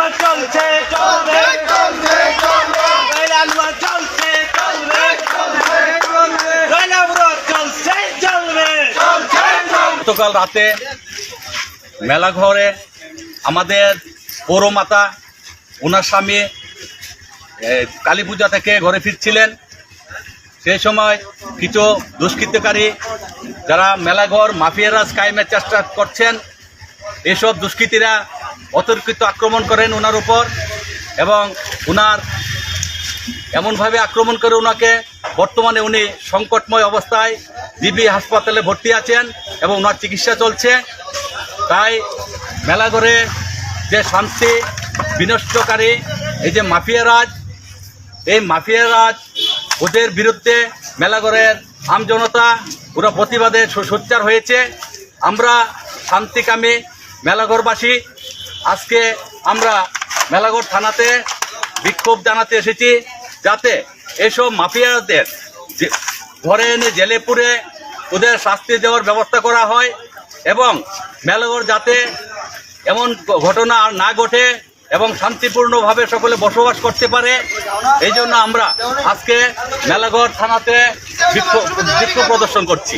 আলুয়া চলছে চলবে। রয়েল আলুয়া চলছে চলবে। রয়েল আলুয়া চলছে চলবে। গতকাল রাতে মেলাঘরে আমাদের পৌরমাতা ওনার স্বামী কালী পূজা থেকে ঘরে ফিরছিলেন। সেই সময় কিছু দুষ্কৃতকারী যারা মেলাঘর মাফিয়ারাজ কায়েমের চেষ্টা করছেন এসব দুষ্কৃতীরা অতর্কিত আক্রমণ করেন ওনার উপর এবং ওনার এমনভাবে আক্রমণ করে ওনাকে বর্তমানে উনি সংকটময় অবস্থায় জিবি হাসপাতালে ভর্তি আছেন এবং ওনার চিকিৎসা চলছে। তাই মেলাঘরে যে শান্তি বিনষ্টকারী, এই যে মাফিয়ারাজ এই মাফিয়ারাজ ওদের বিরুদ্ধে মেলাঘরের আমজনতা ওরা প্রতিবাদে সোচ্চার হয়েছে। আমরা শান্তিকামী মেলাঘরবাসী আজকে আমরা মেলাঘর থানাতে বিক্ষোভ জানাতে এসেছি যাতে এসব মাফিয়াদের ধরে এনে জেলে পুরে ওদের শাস্তি দেওয়ার ব্যবস্থা করা হয় এবং মেলাঘর যাতে এমন ঘটনা আর না ঘটে এবং শান্তিপূর্ণভাবে সকলে বসবাস করতে পারে, এই জন্য আমরা আজকে মেলাঘর থানাতে বিক্ষোভ প্রদর্শন করছি।